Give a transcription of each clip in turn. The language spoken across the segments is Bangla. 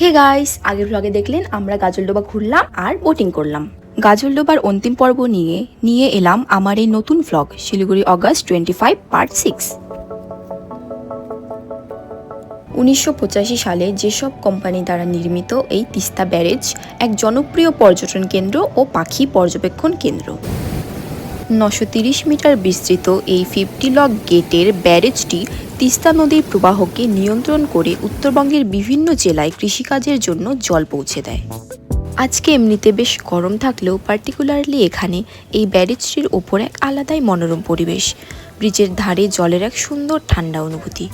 হে গাইস আগের ভ্লগে দেখলেন, আমরা গাজলডোবা ঘুরলাম আর বোটিং করলাম। গাজলডোবার অন্তিম পর্ব নিয়ে নিয়ে এলাম আমার এই নতুন vlog Siliguri August twenty five part six উনিশশো পঁচাশি সালে যেসব কোম্পানি দ্বারা নির্মিত এই তিস্তা ব্যারেজ, এক জনপ্রিয় পর্যটন কেন্দ্র ও পাখি পর্যবেক্ষণ কেন্দ্র। নশো মিটার বিস্তৃত এই ফিফটি লক গেটের ব্যারেজটি তিস্তা নদীর প্রবাহকে নিয়ন্ত্রণ করে উত্তরবঙ্গের বিভিন্ন জেলায় কৃষিকাজের জন্য জল পৌঁছে দেয়। আজকে এমনিতে বেশ গরম থাকলেও পার্টিকুলারলি এখানে এই ব্যারেজটির ওপর এক আলাদাই মনোরম পরিবেশ। ব্রিজের ধারে জলের এক সুন্দর ঠান্ডা অনুভূতি।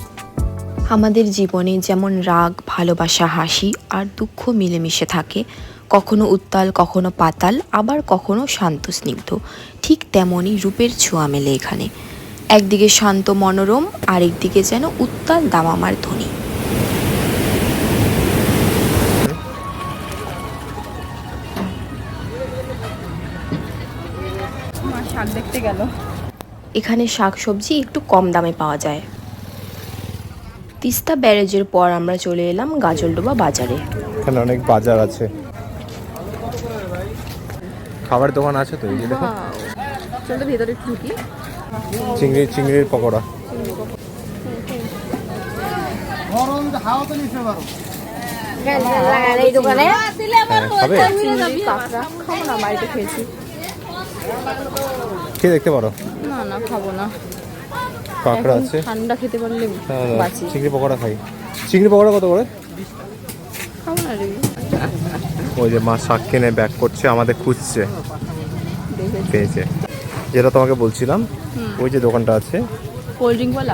আমাদের জীবনে যেমন রাগ, ভালোবাসা, হাসি আর দুঃখ মিলেমিশে থাকে কখনো উত্তাল কখনো পাতাল আবার কখনো শান্ত স্নিগ্ধ। ঠিক তেমনই রূপের ছোঁয়া মেলে এখানে। একদিকে শান্ত মনোরম আরেকদিকে যেন উত্তাল দামামার ধ্বনি। শাক দেখতে গেল। এখানে শাকসবজি একটু কম দামে পাওয়া যায়। তিস্তা ব্যারেজের পর আমরা চলে এলাম গাজলডোবা বাজারে। এখানে অনেক বাজার আছে। খাবার দোকান আছে তো এই যে দেখো। চলো ভেতরে একটু ঢুকি। চিংড়ি চিংড়ির পকোড়া। হ্যাঁ, খাব? না বাড়িতে খেয়েছি খেয়ে দেখতে পারো। না না খাব না কাঁকড়া আছে। ঠান্ডা খেতে পারলে হ্যাঁ, চিংড়ি পকোড়া খাই। চিংড়ি পকোড়া কত করে? খাব না রে। ওই যে মা শাক কিনে ব্যাক করছে আমাদের খুঁজছে। পেয়েছে। যেটা তোমাকে বলছিলাম ওই যে দোকানটা আছে।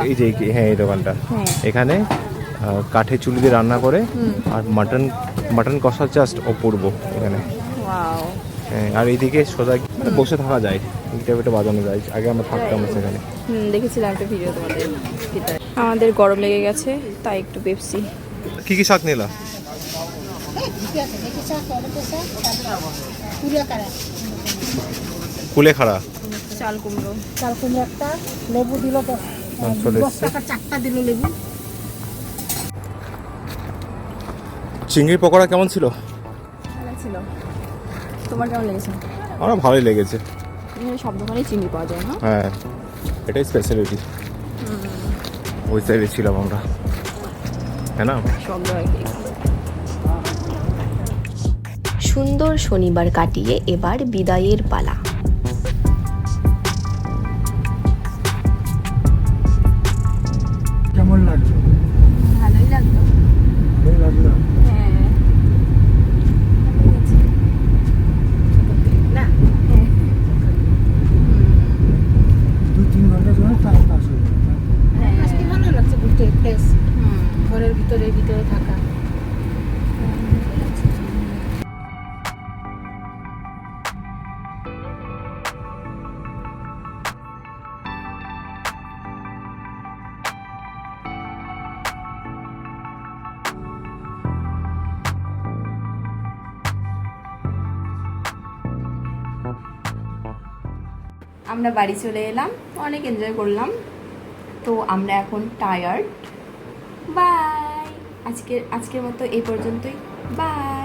এই যে হ্যাঁ এই দোকানটা। হ্যাঁ। এখানে কাঠে চুলি দিয়ে রান্না করে আর মাটন মাটন কষা জাস্ট অপূর্ব এখানে। হ্যাঁ, আর এইদিকে সোজা বসে থাকা যায়। ফিটা বাজানো যায়। আগে আমরা থাকতাম সেখানে। দেখেছিলাম একটা ভিডিও তোমাদের আমাদের গরম লেগে গেছে তাই একটু পেপসি কি কি শাক নিলা? কুলেখাড়া। চাল কুমড়ো চাল কুমড়ো একটা লেবু দিল টাকা চারটা দিল লেবু। চিংড়ির পকোড়া কেমন ছিল? ছিল। তোমার কেমন লেগেছে? আমার ভালোই লেগেছে। সব দোকানেই চিংড়ি পাওয়া যায় না? হ্যাঁ এটাই স্পেশালিটি ওই সাইডে ছিলাম আমরা। হ্যাঁ না? সব জায়গায়। সুন্দর শনিবার কাটিয়ে এবার বিদায়ের পালা। কেমন লাগল? ভালোই লাগল। ভালোই লাগল হ্যাঁ না দু তিন ঘণ্টা সময় টাইম পাস হয়ে ঘরের ভিতরে ভিতরে থাকা। আমরা বাড়ি চলে এলাম, অনেক এনজয় করলাম। তো আমরা এখন টায়ার্ড বাই আজকের আজকের মতো এই পর্যন্তই। বাই